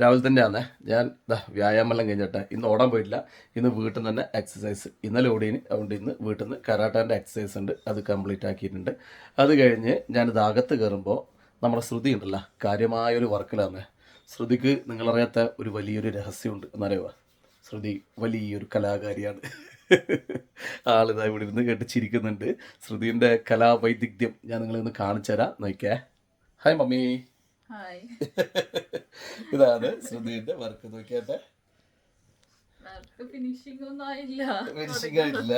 രാവിലെ തന്നെയാണ് ഞാൻ വ്യായാമം എല്ലാം കഴിഞ്ഞിട്ട്. ഇന്ന് ഓടാൻ പോയിട്ടില്ല. ഇന്ന് വീട്ടിൽ നിന്ന് തന്നെ എക്സസൈസ് ഇന്നലെ ഓടിയിന് അതുകൊണ്ട് ഇന്ന് വീട്ടിൽ നിന്ന് കരാട്ടാന്റെ എക്സസൈസ് ഉണ്ട്. അത് കംപ്ലീറ്റ് ആക്കിയിട്ടുണ്ട്. അത് കഴിഞ്ഞ് ഞാനിത് അകത്ത് കയറുമ്പോൾ നമ്മുടെ ശ്രുതി ഉണ്ടല്ലോ. കാര്യമായൊരു വർക്കിലാണ് ശ്രുതിക്ക് നിങ്ങളറിയാത്ത ഒരു വലിയൊരു രഹസ്യമുണ്ട്. എന്നറിയുക ശ്രുതി വലിയൊരു കലാകാരിയാണ്. ആളിതാ ഇവിടെ ഇരുന്ന് കേട്ട് ചിരിക്കുന്നുണ്ട്. ശ്രുതിന്റെ കലാവൈദഗ്ധ്യം ഞാൻ നിങ്ങളിന്ന് കാണിച്ചു തരാം നോക്കിയേ. Hi mummy. ഇതാണ് ശ്രുതിന്റെ വർക്ക് നോക്കിയാട്ടെ. ഫിനിഷിംഗ് ഒന്നും ആയില്ല. ഫിനിഷിംഗ് ആയിട്ടില്ല.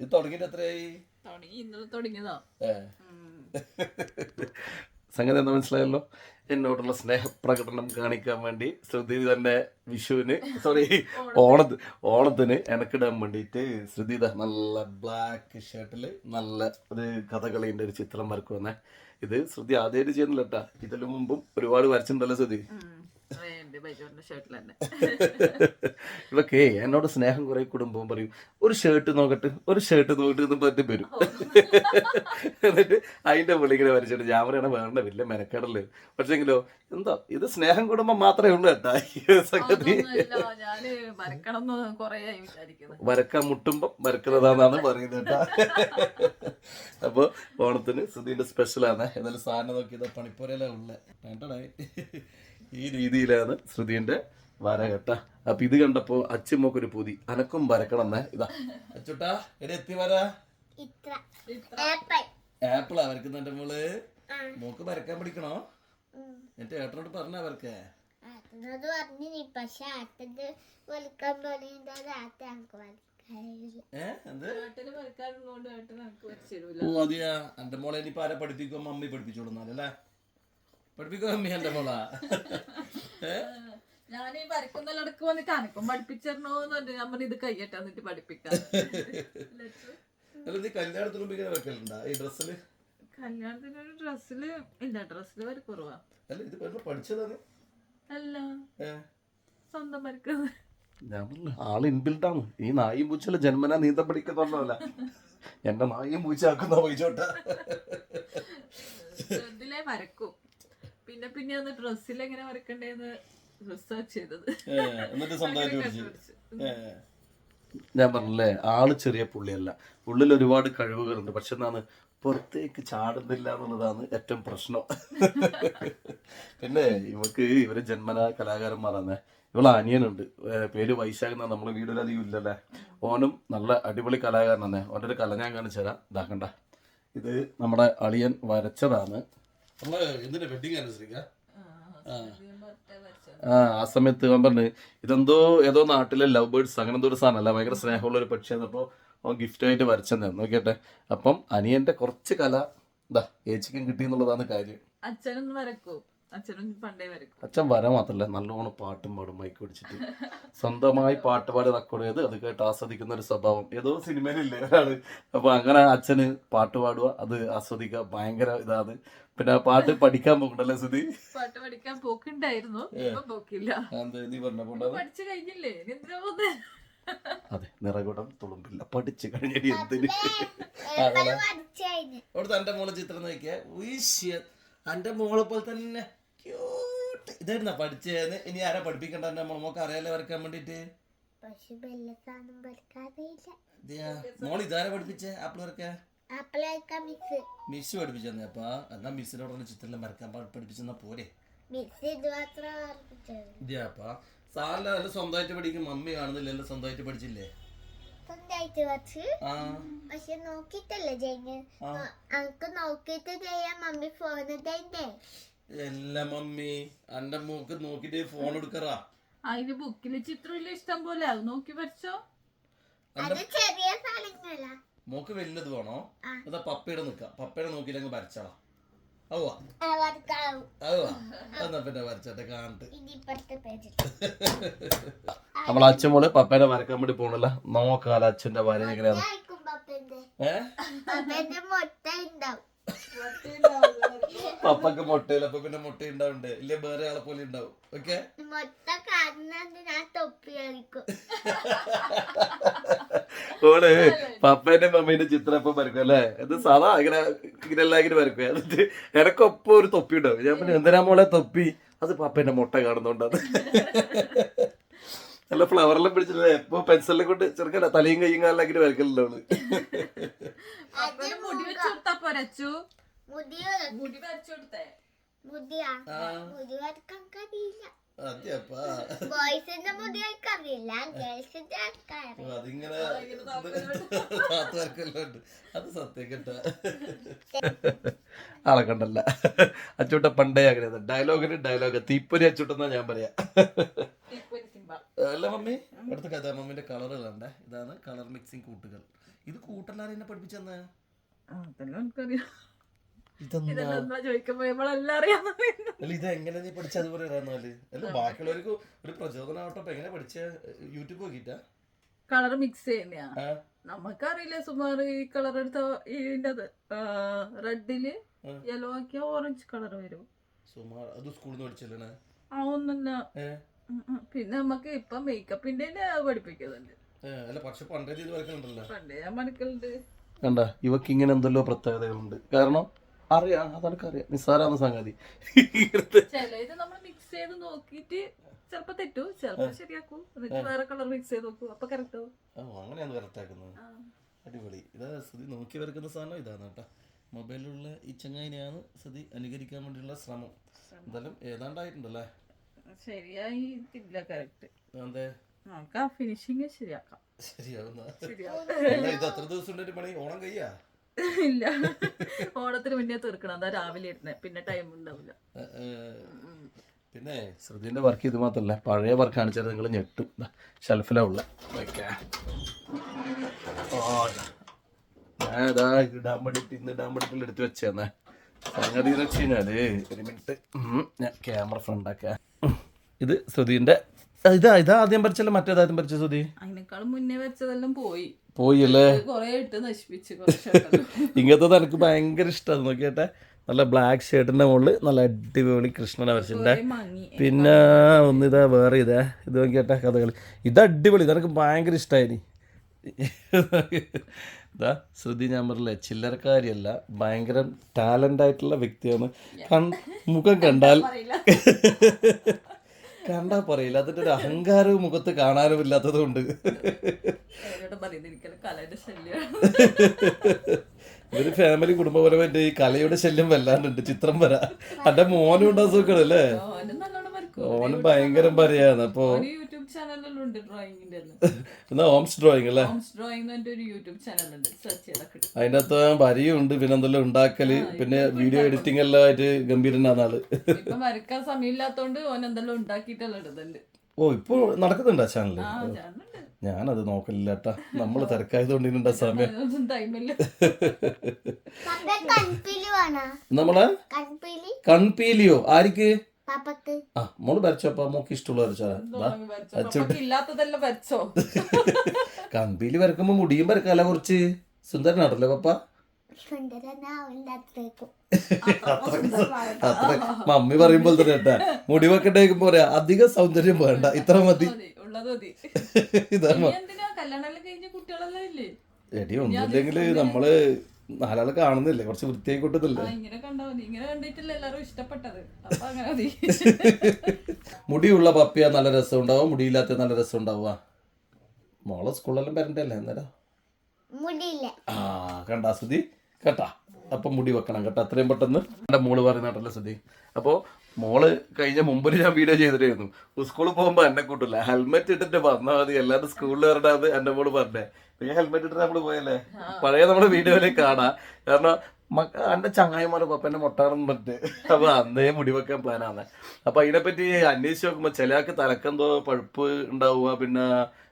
ഇത് തുടങ്ങിയിട്ട് എത്രയായി? തുടങ്ങി ഇന്നലെ തുടങ്ങിയതാ. സംഗതി എന്താ മനസ്സിലായല്ലോ? എന്നോടുള്ള സ്നേഹപ്രകടനം കാണിക്കാൻ വേണ്ടി ശ്രുതി തന്നെ വിഷുവിന് സോറി ഓണത്തിന്. ഓണത്തിന് എനക്കിടാൻ വേണ്ടിയിട്ട് ശ്രുതി നല്ല ബ്ലാക്ക് ഷർട്ടിൽ നല്ല ഒരു കഥകളിന്റെ ഒരു ചിത്രം വരക്കുവന്നേ. ഇത് ശ്രുതി ആദ്യമായിട്ട് ചെയ്യുന്നില്ല കേട്ടാ ഇതിനു മുമ്പും ഒരുപാട് വരച്ചിട്ടുണ്ടല്ലോ ശ്രുതി. ഇവക്കെ എന്നോട് സ്നേഹം കുറെ കുടുംബവും പറയും ഒരു ഷർട്ട് നോക്കട്ടെ ഒരു ഷർട്ട് നോക്കട്ടെ എന്ന് പറഞ്ഞിട്ട് വരും. എന്നിട്ട് അതിന്റെ പുള്ളിങ്ങനെ വരച്ചിട്ട് ഞാൻ പറയണ വേണ്ട വലിയ മെനക്കടൽ. പക്ഷെങ്കിലോ എന്താ ഇത് സ്നേഹം കുടുംബം മാത്രമേ ഉള്ളൂ കേട്ടാ ഈ സംഗതി. വരക്കാൻ മുട്ടുമ്പോ വരക്കുന്നതാന്നാണ് പറയുന്നത് കേട്ടാ. അപ്പൊ ഓണത്തിന് സുധീന്റെ സ്പെഷ്യലാണ് എന്നാലും സാധനം നോക്കിയത് പണിപ്പുരയിലാ ഉള്ള. വേണ്ടടേ. ഈ രീതിയിലാണ് ശ്രുതിന്റെ വര കേട്ടാ അപ്പൊ ഇത് കണ്ടപ്പോ അച്ഛമ്മക്കൊരു പൂതി. അനക്കും വരക്കണം എന്നേ ഇതാ. അച്ചുട്ടാ എടെ എത്തി വര. ആപ്പിളാ വരക്കുന്ന എന്റെ മോൾ മോക്ക് വരക്കാൻ പഠിക്കണോ എന്റെ ഏട്ടനോട് പറഞ്ഞ വരക്കേ ഓ അതെയാ. എന്റെ മോളെ ഇനിയിപ്പോ ആരെ പഠിപ്പിക്കോ? മമ്മി പഠിപ്പിച്ചോളുന്നാലല്ലേ പഠിപ്പിക്കോ മമ്മി എന്റെ മോളാ? ഞാൻ ഈ വരക്കുന്ന ഇടയ്ക്ക് വന്നിട്ട് അനക്കും പഠിപ്പിച്ചിരണോന്ന് പറഞ്ഞു ഞാൻ പറഞ്ഞു ഇത് കയ്യട്ടെ എന്നിട്ട് പഠിപ്പിക്കാം. അല്ല നീ കല്യാണത്തിന് മുമ്പ് ഇങ്ങനെ വെക്കലുണ്ടാ ഈ ഡ്രസ്സിൽ കല്യാണത്തിന് ഒരു ഡ്രസ്സിൽ ഇല്ല ഡ്രസ്സിൽ വരെ കുറവാ. അല്ല ഇത് പഠിച്ചതാണ് അല്ല? സ്വന്തം വരക്കുന്നത് ഞാൻ ആൾ ഇൻബിൽഡ് ആണ് ഈ നായും പൂച്ചല്ല ജന്മനാ നീന്ത പഠിക്കുന്നല്ല എന്റെ നായും പൂച്ച ആക്കുന്ന പോയിച്ചോട്ടെ ഇതിലേ വരക്കും പിന്നെ പിന്നെ ഒന്ന് ഡ്രസ്സിൽ എങ്ങനെ വരക്കണ്ടേന്ന് റിസർച്ച് ചെയ്തത്. എന്നിട്ട് സ്വന്തമായിട്ട് ഞാൻ പറഞ്ഞില്ലേ ആൾ ചെറിയ പുള്ളിയല്ല. ഉള്ളിൽ ഒരുപാട് കഴിവുകളുണ്ട്. പക്ഷെ എന്താണ് പുറത്തേക്ക് ചാടുന്നില്ല എന്നുള്ളതാണ് ഏറ്റവും പ്രശ്നം. പിന്നെ ഇവക്ക് ഇവർ ജന്മന കലാകാരന്മാരാണ് ഇവളെ അനിയനുണ്ട്. പേര് വൈശാഖ് എന്നാ. നമ്മളെ വീട്ടിൽ അധികം ഇല്ലല്ലേ. ഓനും നല്ല അടിപൊളി കലാകാരനാണ് ഓന്റെ ഒരു കല ഞാൻ കാണിച്ചു തരാം. ഇതാക്കണ്ട ഇത് നമ്മുടെ അളിയൻ വരച്ചതാണ്. നമ്മൾ വെഡിങ് ആ, സമയത്ത് അവൻ പറഞ്ഞു ഇതെന്തോ ഏതോ നാട്ടിലെ ലവ് ബേർഡ്സ് അങ്ങനെ എന്തോ ഒരു സാധനമല്ല ഭയങ്കര സ്നേഹമുള്ള ഒരു പക്ഷിയാണ് അപ്പോൾ അവൻ ഗിഫ്റ്റ് ആയിട്ട് വരച്ചെന്നു നോക്കിയട്ടെ. അപ്പം അനിയന്റെ കുറച്ച് കല ഇതാ ഏച്ചിക്കും കിട്ടി എന്നുള്ളതാണ് കാര്യം. അച്ഛനൊന്നും വരക്കും. അച്ഛൻ വരാൻ മാത്രല്ല നല്ലോണം പാട്ടും പാടും മൈക്ക് പിടിച്ചിട്ട്. സ്വന്തമായി പാട്ട് പാടി റെക്കോർഡ് ചെയ്ത് അത് കേട്ട് ആസ്വദിക്കുന്ന ഒരു സ്വഭാവം. ഏതോ സിനിമയിലില്ലേ ഒരാൾ. അപ്പൊ അങ്ങനെ അച്ഛന് പാട്ട് പാടുക അത് ആസ്വദിക്കുക ഭയങ്കര ഇതാണ്. പിന്നെ ആ പാട്ട് പഠിക്കാൻ പോകണ്ടല്ലേ സുധി? പാട്ട് പഠിക്കാൻ പോക്കുണ്ടായിരുന്നു. പോക്കില്ല. പഠിച്ചു കഴിഞ്ഞില്ലേ? അതെ നിറകുടം തുളുമ്പില്ല. പഠിച്ചു കഴിഞ്ഞിട്ട് എന്തിന്? അവിടുത്തെ എന്റെ മോളെ ചിത്രം നോക്കിയാ. എന്റെ മോളെ പോലെ തന്നെ ക്യൂട്ട് ഇതായിരുന്ന പഠിച്ചേന്ന് ഇനി ആരാ പഠിപ്പിക്കണ്ട എന്റെ മോളെ? മോക്ക് അറിയാലോ വരക്കാൻ വേണ്ടിട്ട് മോൾ ഇതാരാ പഠിപ്പിച്ചേ? ആപ്പിൾ വരക്കാൻ കഴിക്കാൻ മിസ് പഠിപ്പിച്ചെന്നേ. അപ്പൊ എന്നാ മിസ്സിനോടുള്ള ചിത്രം വരക്കാൻ പഠിപ്പിച്ചെന്നാ പോരെ? നല്ല സ്വന്തമായിട്ട് പഠിക്കും മമ്മി കാണുന്നില്ലല്ലോ സ്വന്തമായിട്ട് പഠിച്ചില്ലേ? സ്വന്തമായിട്ട് വച്ച് പക്ഷെ നോക്കിട്ടല്ലേ ചെയ്യുന്നത്. ആ. അനക്ക് നോക്കിയിട്ട് ചെയ്യാൻ മമ്മി ഫോൺ എല്ലാ മമ്മി. എന്റെ മൂക്ക് നോക്കിട്ട് ഫോൺ എടുക്കറാ. അതിന് ബുക്കിൽ ചിത്രമില്ല ഇഷ്ടം പോലെ. അത് നോക്കി വരച്ചോ അത് ചെറിയ സാധനങ്ങളാ. മോക്ക് വലുത് വേണോ. അതാ പപ്പയുടെ നിക്ക പപ്പയുടെ വരച്ചാളാ. എന്നാ പിന്നെ വരച്ചോട്ടെ കാണട്ട്. ഇനി ഇപ്പുറത്തെ പേജിൽ നമ്മളെ അച്ഛൻ മോൾ പപ്പേനെ വരക്കാൻ വേണ്ടി പോണല്ല. നോക്കാല അച്ഛന്റെ വര എങ്ങനെയാണ് ആയിരിക്കും പപ്പക്ക് മുട്ടയില്ല അപ്പൊ പിന്നെ മുട്ട ഉണ്ടാവണ്ടേ ഇല്ലേ വേറെ ആളെ പോലെ ഉണ്ടാവും ഓക്കെ? മുട്ട കാണുന്നത് ഞാൻ തൊപ്പി കളിക്കും ഓൾ പപ്പേന്റെ മമ്മീന്റെ ചിത്രം ഇപ്പൊ വരക്കും അല്ലേ? ഇത് സാധാ ഇങ്ങനെ ഇങ്ങനെ എല്ലാം ഇങ്ങനെ വരക്കും. എന്നിട്ട് എനക്കൊപ്പം ഒരു തൊപ്പി ഉണ്ടാവും ഞാൻ പിന്നെ എന്തിനാ മോളെ തൊപ്പി? അത് പപ്പേന്റെ മുട്ട കാണുന്നോണ്ടാണ്. നല്ല ഫ്ലവറെല്ലാം പിടിച്ചില്ലേ എപ്പോ പെൻസിലെ കൊണ്ട് ചെറുക്കല്ല തലയും കൈയും കാലിലാക്കിട്ട് വരക്കലോ അവൾ? മുടി പോരച്ചു മുടിയ. മുടി വരച്ചു കൊടുത്തേ അതിങ്ങനെ അത് സത്യം കേട്ടാ. ആളെ കണ്ടല്ല. അച്ചൂട്ട പണ്ടേ അങ്ങനെ ഡയലോഗിന് ഡയലോഗ് തീപ്പൊരി അച്ചൂട്ടെന്നാ ഞാൻ പറയാ. അല്ല മമ്മി അടുത്ത കഥ മമ്മിന്റെ കളറുകൾ കണ്ടേ? ഇതാണ് കളർ മിക്സിംഗ് കൂട്ടുകൾ. ഇത് കൂട്ടല്ലാരും എന്നെ പഠിപ്പിച്ചെന്നാ? ആ, അതെല്ലാം എനിക്കറിയാം. ഇതെന്താ? ഇതെല്ലാം എന്താ ചോദിക്കുമ്പോ നമ്മളെല്ലാം അറിയാന്ന് പറയുന്നു. അല്ല ഇത് എങ്ങനെ നീ പഠിച്ച അതുപോലെ ഇടാന്നാൽ അല്ല ബാക്കിയുള്ളവർക്ക് ഒരു പ്രചോദനം ആവട്ടെ. എങ്ങനെ പഠിച്ച? യൂട്യൂബ് നോക്കിട്ടാ കളർ മിക്സ് ചെയ്യുന്നയാ. നമുക്കറിയില്ല സുമാർ ഈ കളർ എടുത്ത ഇതിന്റത് റെഡിൽ. യെല്ലോ ആക്കിയ ഓറഞ്ച് കളർ വരും. സുമാർ അത് സ്കൂളിൽ നിന്ന് പഠിച്ചല്ലേ? ആ ഒന്നല്ല. പിന്നെ നമുക്ക് ഇപ്പൊ മേക്കപ്പിന്റെ പഠിപ്പിക്കുന്നുണ്ട്. ഏ, അല്ല പക്ഷെ പണ്ടേ ഞാൻ മനക്കലുണ്ട് കണ്ട ഇവക്ക് ഇങ്ങനെ എന്തെല്ലോ പ്രത്യേകതകളുണ്ട്. കാരണം അറിയാം അതൊക്കെ അറിയാം. നിസ്സാരാന്ന സംഗതി. ചിലത് നമ്മൾ മിക്സ് ചെയ്ത് നോക്കിയിട്ട് ചിലപ്പോ തെറ്റു. ചിലപ്പോ ശരിയാക്കൂ. എന്നിട്ട് വേറെ കളർ മിക്സ് ചെയ്ത് നോക്കൂ. അപ്പൊ കറക്റ്റ് ആവും. അങ്ങനെയാണ് കറക്റ്റ് ആക്കുന്നത്. അടിപൊളി. ഇതാ സ്ഥിതി നോക്കി വരക്കുന്ന സാധനം ഇതാണ് കേട്ടോ. മൊബൈലിലുള്ള ഈ ചങ്ങായിനെയാണ് സ്ഥിതി അനുകരിക്കാൻ വേണ്ടിയുള്ള ശ്രമം. എന്തായാലും ഏതാണ്ടായിട്ടുണ്ടല്ലേ ശരിയായി ഇല്ല കറക്റ്റ് നമുക്ക് ആ ഫിനിഷിങ് ശരിയാക്കാം. ഇത് അത്ര ദിവസം പണി ഓണം കഴിയാ? ഇല്ല. ഓണത്തിന് മുന്നേ തീർക്കണം. അതാ രാവിലെ ഇരുന്നേ. പിന്നെ ടൈം ഉണ്ടാവില്ല പിന്നെ? ശ്രുതിന്റെ വർക്ക് ഇത് മാത്രല്ല. പഴയ വർക്ക് കാണിച്ചാൽ നിങ്ങൾ ഞെട്ടും. ഷെൽഫിലുള്ള വെക്കാം. ഓ, ഞാൻ ഇതാ ഇടാൻ വേണ്ടിട്ട് ഇന്ന് ഇടാൻ വേണ്ടിട്ട് എടുത്ത് വെച്ചേന്നേ. സംഗതി വെച്ച് കഴിഞ്ഞാൽ ഒരു മിനിറ്റ്. ഞാൻ ക്യാമറ ഫ്രണ്ടാക്കാം ഇത് ശ്രുതിന്റെ ഇതാ ഇതാ ആദ്യം പഠിച്ചല്ലേ മറ്റേതാദ്യം പഠിച്ച ശ്രുതി അതിനേക്കാളും മുന്നേ വെച്ചതെല്ലാം പോയി. പോയി അല്ലേ? ഇട്ട് നശിപ്പിച്ച് കുറച്ചൊക്കെ ഇങ്ങനത്തെ എനിക്ക് ഭയങ്കര ഇഷ്ടമാണ് നോക്കിയട്ടെ നല്ല ബ്ലാക്ക് ഷർട്ടിന്റെ മുകളിൽ നല്ല അടിപൊളി കൃഷ്ണനെ വരച്ചിട്ടുണ്ട്. പിന്നെ ഒന്നിതാ വേറെ ഇതാ. ഇത് നോക്കിയട്ടെ കഥകളി. ഇത് അടിപൊളി ഇതെനിക്ക് ഭയങ്കര ഇഷ്ടമായി ഇതാ ശ്രുതി ഞാൻ പറഞ്ഞില്ലേ ചില്ലറക്കാരിയല്ല ഭയങ്കര ടാലന്റ് ആയിട്ടുള്ള വ്യക്തിയാണ് മുഖം കണ്ടാൽ കണ്ടാ പറയില്ല അതിന്റെ ഒരു അഹങ്കാരവും മുഖത്ത് കാണാനും ഇല്ലാത്തത് കൊണ്ട് എന്നോട് കലയുടെ ശല്യമാണ് ഇവർ ഫാമിലി കുടുംബപരമായിട്ട് ഈ കലയുടെ ശല്യം വല്ലാണ്ടുണ്ട് ചിത്രം വരാ. എന്റെ മോനും ഉണ്ടാ സുഖല്ലേ ഓന് ഭയങ്കരം പറയാണ് അപ്പൊ യൂട്യൂബ് ചാനലെല്ലാം ഡ്രോയിങ്ങിന്റെ എന്നാ ഹോംസ് ഡ്രോയിങ് അല്ലേ? ഹോംസ് ഡ്രോയിങ് എന്ന് ഒരു യൂട്യൂബ് ചാനലുണ്ട്. സെർച്ച് ചെയ്താൽ കിട്ടും അതിന്റെ അകത്ത് വരിയുണ്ട് പിന്നെ എന്തെല്ലാം ഉണ്ടാക്കൽ പിന്നെ വീഡിയോ എഡിറ്റിംഗ് എല്ലാം ആയിട്ട് ഗംഭീരനാണ് ആൾ. ഇപ്പൊ വരക്കാൻ സമയമില്ലാത്തോണ്ട് ഓൻ എന്തെല്ലാം ഉണ്ടാക്കിയിട്ടെല്ലാം ഇടുന്നുണ്ട്. ഓ ഇപ്പൊ നടക്കുന്നുണ്ടോ ചാനൽ ആ ചാനലുണ്ട് ഞാനത് നോക്കലില്ല കേട്ടാ നമ്മൾ തിരക്കായതുകൊണ്ട് ഇതിനുണ്ട സമയം. അതിനൊന്നും ടൈമില്ല കൺപിലി വേണോ നമ്മളെ? കൺപിലി? കൺപീലിയോ? ആർക്ക് ആ മോൾ വരച്ചോപ്പാ മോക്ക് ഇഷ്ടമുള്ള പപ്പക്ക് ഇല്ലാത്തതെല്ലാം വരച്ചോ? കമ്പിയിൽ വരക്കുമ്പോ മുടിയും വരക്കാല കുറച്ച്. സുന്ദരനാണല്ലേ പപ്പ. അത്ര മമ്മി പറയുമ്പോൾ തന്നെ കേട്ടാ. മുടി വെക്കട്ടെ പോരാ അധികം സൗന്ദര്യം വേണ്ട ഇത്ര മതി. ഇതാ എന്തിനാ കല്യാണം എല്ലാം കഴിഞ്ഞ കുട്ടികളെല്ലാം ഇല്ലേ? എടി ഒന്നുമില്ലെങ്കിൽ നമ്മൾ നാലാൾ കാണുന്നില്ലേ? കുറച്ച് വൃത്തിയായി കൊട്ടുന്നില്ലേ ഇങ്ങനെ കണ്ടാ ഇങ്ങനെ കണ്ടിട്ടില്ല എല്ലാരും ഇഷ്ടപ്പെട്ടത്. അപ്പൊ അങ്ങനെ മതി. മുടിയുള്ള പപ്പിയ നല്ല രസം ഉണ്ടാവുക മുടിയില്ലാത്ത നല്ല രസം ഉണ്ടാവുക മോളെ സ്കൂളിലെല്ലാം വരണ്ടല്ലേ അന്നേരം? ആ കണ്ടാ ശ്രുതി കേട്ടാ? അപ്പം മുടി വെക്കണം കേട്ടോ. അത്രയും പെട്ടെന്ന് എന്റെ മോൾ പറയുന്നുണ്ടല്ലോ സതി അപ്പോൾ മോൾ കഴിഞ്ഞ മുമ്പിൽ ഞാൻ വീഡിയോ ചെയ്തിട്ടായിരുന്നു സ്കൂളിൽ പോകുമ്പോൾ എന്നെ കൂട്ടില്ല ഹെൽമെറ്റ് ഇട്ടിട്ട് പറഞ്ഞാൽ മതി. എല്ലാവരും സ്കൂളിൽ വരണ്ടാത് എന്റെ മോൾ പറഞ്ഞേ. പിന്നെ ഹെൽമെറ്റ് ഇട്ടിട്ട് നമ്മൾ പോയല്ലേ? പഴയ നമ്മുടെ വീഡിയോയിലേക്ക് കാണാം. കാരണം എന്റെ ചങ്ങായിമാരെ പപ്പന്റെ മുട്ടാറും പറ്റ് അപ്പോൾ അന്നേ മുടി വെക്കാൻ പ്ലാനാണ് അപ്പോൾ അതിനെപ്പറ്റി അന്വേഷിച്ച് നോക്കുമ്പോൾ ചിലയാൾക്ക് തലക്കെന്തോ പഴുപ്പ് ഉണ്ടാവുക പിന്നെ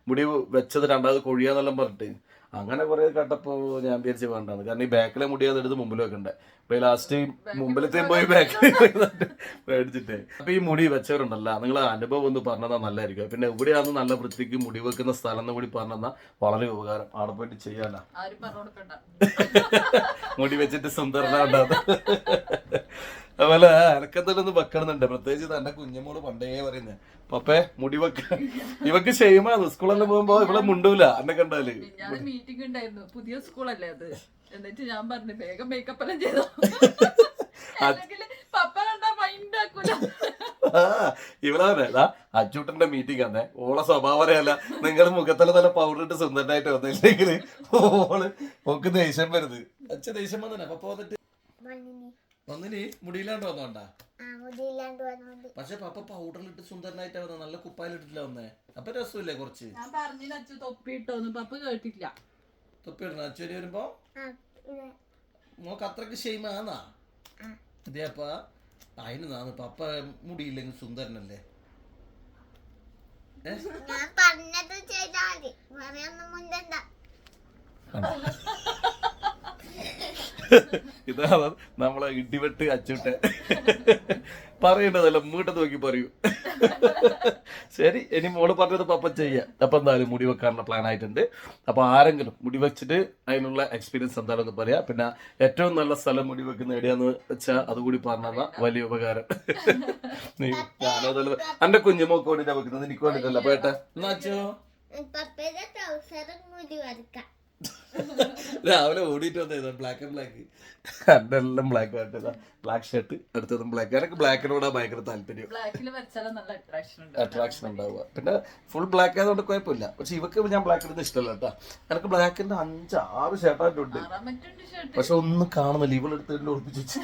മുടി വെച്ചത് രണ്ടാമത് കൊഴിയാന്നെല്ലാം പറഞ്ഞിട്ട്. അങ്ങനെ കുറെ കട്ടപ്പോ ഞാൻ വിചാരിച്ചു കാരണം ഈ ബാക്കിലെ മുടി അത് എടുത്ത് മുമ്പിൽ വെക്കണ്ടേ. അപ്പൊ ലാസ്റ്റ് മുമ്പിലത്തെ പോയി ബാക്കിൽ മേടിച്ചിട്ടേ. അപ്പൊ ഈ മുടി വെച്ചവരുണ്ടല്ലോ നിങ്ങൾ അനുഭവം ഒന്ന് പറഞ്ഞതാ നല്ലതായിരിക്കും. പിന്നെ എവിടെയാണ് നല്ല വൃത്തിക്ക് മുടി വെക്കുന്ന സ്ഥലം എന്ന് കൂടി പറഞ്ഞാ വളരെ ഉപകാരം. അവിടെ പോയിട്ട് ചെയ്യാനാ മുടി വെച്ചിട്ട് സുന്ദരനാണ്ടാന്ന് അതുപോലെ അനക്കത്തിലൊന്ന് വെക്കണമെന്നുണ്ട്. പ്രത്യേകിച്ച് തന്റെ കുഞ്ഞമ്മോൾ പണ്ടേ പറയുന്നേ. പപ്പേ മുടി വെക്ക. ഇവക്ക് ഷെയ്മാണ് സ്കൂളിൽ പോകുമ്പോ ഇവിടെ മുണ്ടൂല. എന്നെ കണ്ടാൽ. ഞാൻ മീറ്റിംഗ് ഉണ്ടായിരുന്നു. പുതിയ സ്കൂളല്ലേ അത്? എന്നിട്ട് ഞാൻ പറഞ്ഞു വേഗം മേക്കപ്പ് എല്ലാം ചെയ്തു. പപ്പ കണ്ടാ മൈൻഡ് ആക്കൂല. ഇവളെ അച്ചൂട്ടന്റെ മീറ്റിംഗ് ആണേ ഓളെ സ്വഭാവം അറിയാല നിങ്ങൾ മുഖത്തല തല പൗഡർ ഇട്ട് സുന്ദരനായിട്ട് വന്നില്ലെങ്കിൽ ഓൾ ഓക്ക് ദേഷ്യം വരുത്. അച്ഛ ദേഷ്യം വന്നെ അപ്പൊ വന്നിട്ട് വന്നിന് മുടിയിലാണ്ട് വന്നോണ്ടാ? ആ മുടിയില്ലാണ്ട് വന്നോണ്ട്. പക്ഷെ പപ്പ പൗഡറിലിട്ട് സുന്ദരനായിട്ടാ വന്നത് നല്ല കുപ്പായിലിട്ടില്ല വന്നേ. അപ്പൊ രസമില്ലേ കുറച്ച്? ഞാൻ പറഞ്ഞു അച്ചു തൊപ്പി ഇട്ടോന്ന് പപ്പ കേട്ടില്ല തൊപ്പി ഇടണം അച്ഛന് വരുമ്പോ? മോക്ക് അത്രയ്ക്ക് ഷെയ്മാന്നാ ആ. അതിന് നാന്ന് പപ്പ മുടിയില്ലെങ്കിൽ സുന്ദരനല്ലേ? ഞാൻ പറഞ്ഞത് ചെയ്താൽ മതി. മുണ്ടണ്ട. ഇതാണ് നമ്മളെ ഇടിവെട്ട് അച്ചുട്ട് പറയേണ്ടതല്ല മൂട്ടത്ത് നോക്കി പറയൂ. ശരി ഇനി മോൾ പറഞ്ഞത് പപ്പ ചെയ്യാം. അപ്പൊ എന്തായാലും മുടി വെക്കാനുള്ള പ്ലാൻ ആയിട്ടുണ്ട്. അപ്പൊ ആരെങ്കിലും മുടി വെച്ചിട്ട് അതിനുള്ള എക്സ്പീരിയൻസ് എന്താണെന്ന് പറയാം. പിന്നെ ഏറ്റവും നല്ല സ്ഥലം മുടി വെക്കുന്ന എവിടെയാന്ന് വെച്ചാൽ അതുകൂടി പറഞ്ഞാൽ വലിയ ഉപകാരം. നീ ഞാനതല്ല എന്റെ കുഞ്ഞുമോക്ക് വെക്കുന്നത്. എനിക്ക് വേണ്ടിട്ടല്ല പേട്ടെ എന്നാച്ചോ മുടി വരക്കാം രാവിലെ ഓടിയിട്ട് വന്നതാ ബ്ലാക്ക് ആൻഡ് ബ്ലാക്ക് എല്ലാം ബ്ലാക്ക് വേണ്ടതാ ബ്ലാക്ക് ഷർട്ട് അടുത്തതും ബ്ലാക്ക് എനിക്ക് ബ്ലാക്കിനോട് ഭയങ്കര താല്പര്യം. അട്രാക്ഷൻ ഉണ്ട്. അട്രാക്ഷൻ ഉണ്ടാവുക. പിന്നെ ഫുൾ ബ്ലാക്ക് ആയതുകൊണ്ട് കുഴപ്പമില്ല. പക്ഷെ ഇവക്ക് ഞാൻ ബ്ലാക്ക് ഇടുന്ന ഇഷ്ടമല്ല കേട്ടോ. എനിക്ക് ബ്ലാക്കിന്റെ അഞ്ച് ആറ് ഷർട്ടായിട്ടുണ്ട് പക്ഷെ ഒന്നും കാണുന്നില്ല. ഇവളെടുത്ത് എന്നെ ഒളിപ്പിച്ച്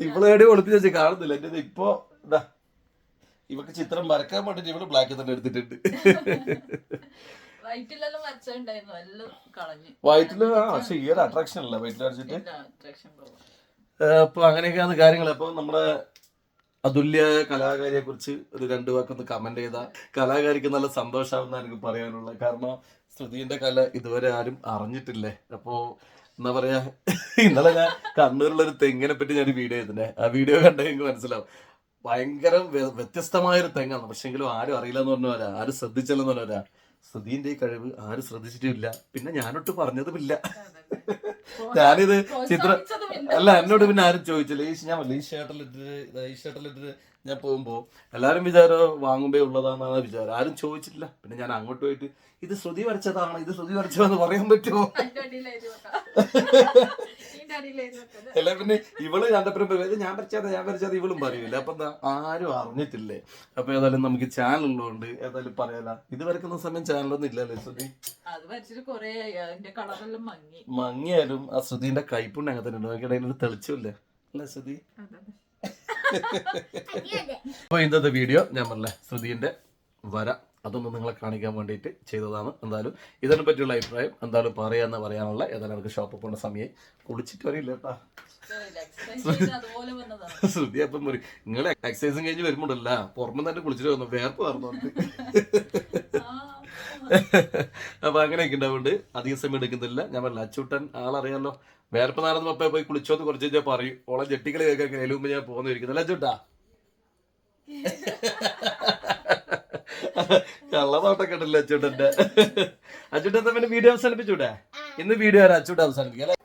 ഇവളെവിടെ ഒളിപ്പിച്ച് കാണുന്നില്ല. എന്റെ ഇപ്പൊ ഇതാ ഇവക്ക് ചിത്രം വരക്കാൻ വേണ്ടിട്ട് ഇവൾ ബ്ലാക്ക് തന്നെ എടുത്തിട്ടുണ്ട്. വൈറ്റിലെല്ലാം വരച്ചുണ്ടായിരുന്നു എല്ലാം കളഞ്ഞു. വൈറ്റിൽ ആ പക്ഷെ ഈ ഒരു അട്രാക്ഷൻ അല്ല വൈറ്റിൽ അടിച്ചിട്ട് അപ്പൊ അങ്ങനെയൊക്കെയാണ് കാര്യങ്ങൾ അപ്പൊ നമ്മുടെ അതുല്യ കലാകാരിയെ കുറിച്ച് ഒരു രണ്ടു വാക്കൊന്ന് കമന്റ് ചെയ്ത. കലാകാരിക്ക് നല്ല സന്തോഷമാണെന്ന് എനിക്ക് പറയാനുള്ള. കാരണം ശ്രുതിന്റെ കല ഇതുവരെ ആരും അറിഞ്ഞിട്ടില്ലേ? അപ്പോ എന്താ പറയാ? ഇന്നലെ ഞാൻ കണ്ണൂരിലുള്ള ഒരു തെങ്ങിനെ പറ്റി ഞാൻ വീഡിയോ ചെയ്തിട്ടുണ്ടേ ആ വീഡിയോ കണ്ടെങ്കിൽ മനസ്സിലാവും. ഭയങ്കര വ്യ- വ്യത്യസ്തമായൊരു തെങ്ങാണ്. പക്ഷെങ്കിലും ആരും അറിയില്ല എന്ന് പറഞ്ഞ പോരാ ആരും ശ്രദ്ധിച്ചില്ലെന്ന് പോരാ ശ്രുതിന്റെ ഈ കഴിവ് ആരും ശ്രദ്ധിച്ചിട്ടില്ല. പിന്നെ ഞാനൊട്ട് പറഞ്ഞതുമില്ല. ഞാനിത് ചിത്ര അല്ല എന്നോട് പിന്നെ ആരും ചോദിച്ചില്ല. ഈ ഞാൻ ഈ ഷർട്ടിലിട്ടിട്ട് ഇതാ ഈ ഷർട്ടിലിട്ടിട്ട് ഞാൻ പോകുമ്പോ എല്ലാവരും വിചാരം വാങ്ങുമ്പോ ഉള്ളതാണെന്നാണ് വിചാരം. ആരും ചോദിച്ചില്ല പിന്നെ ഞാൻ അങ്ങോട്ട് പോയിട്ട് ഇത് ശ്രുതി വരച്ചതാണ് ഇത് ശ്രുതി വരച്ചതാന്ന് പറയാൻ പറ്റുമോ? അല്ല പിന്നെ ഇവൾ കണ്ടപ്പോഴും പറയും, "ഇത് ഞാൻ വരച്ചത് ഞാൻ വരച്ചത് ഇവളും പറയൂല അപ്പൊ എന്താ ആരും അറിഞ്ഞിട്ടില്ലേ? അപ്പൊ ഏതായാലും നമുക്ക് ചാനൽ ഉള്ളതുകൊണ്ട് ഏതായാലും പറയാല. ഇത് വരക്കുന്ന സമയം ചാനലൊന്നും ഇല്ലല്ലേ ശ്രുതി? മങ്ങിയാലും ആ ശ്രുതിന്റെ കൈപ്പുണ്ട് അങ്ങനെ തന്നെ നോക്കി ഇടയിൽ അതിനൊരു തെളിച്ചില്ലേ അല്ലേ ശ്രുതി? അപ്പോൾ ഇന്നത്തെ വീഡിയോ ഞാൻ പറഞ്ഞ ശ്രുതിന്റെ വര. അതൊന്നും നിങ്ങളെ കാണിക്കാൻ വേണ്ടിയിട്ട് ചെയ്തതാണ്. എന്തായാലും ഇതിനെ പറ്റിയുള്ള അഭിപ്രായം എന്തായാലും പറയാന്ന് പറയാനുള്ള ഏതായാലും അവർക്ക് ഷോപ്പ് പോകേണ്ട സമയം. കുളിച്ചിട്ട് വരില്ല കേട്ടാ. ശ്രുതി അപ്പം പറയും നിങ്ങൾ എക്സസൈസും കഴിഞ്ഞ് വരുമ്പോഴല്ല പുറമെ തന്നെ കുളിച്ചിട്ട് വന്നു. വേർപ്പ് ആ, അപ്പൊ അങ്ങനെയൊക്കെ ഉണ്ടാവുന്നുണ്ട്. അധികം സമയം എടുക്കുന്നില്ല. ഞാൻ പറഞ്ഞില്ല അച്ചൂട്ടൻ ആളറിയാലോ. വേർപ്പ് നാളെ അപ്പേ പോയി കുളിച്ചോന്ന് കുറച്ച് കഴിഞ്ഞാൽ പറയും. ഓളെ ജെട്ടികളെ കേൾക്കാൻ അതിന് ഞാൻ പോകുന്നിരിക്കുന്നില്ല അച്ചൂട്ടാ? കള്ളപാട്ടൊക്കെ ഉണ്ടല്ലോ അച്ചൂട്ടന്റെ അച്ചൂട്ടൻ പിന്നെ വീഡിയോ അവസാനിപ്പിച്ചൂടെ? ഇന്ന് വീഡിയോ ആരാ? അച്ചൂട്ട അവസാനിപ്പിക്കാം അല്ലേ?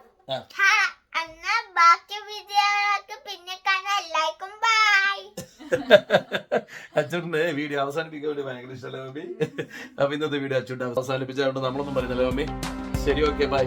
അച്ചൂട്ടിന് വീഡിയോ അവസാനിപ്പിക്കാൻ വേണ്ടി ഭയങ്കര ഇഷ്ടമല്ലേ മമ്മി? അപ്പൊ ഇന്നത്തെ വീഡിയോ അച്ചൂട്ട് അവസാനിപ്പിച്ചതുകൊണ്ട് നമ്മളൊന്നും പറയുന്നില്ല മമ്മി. ശരി ഓക്കെ ബൈ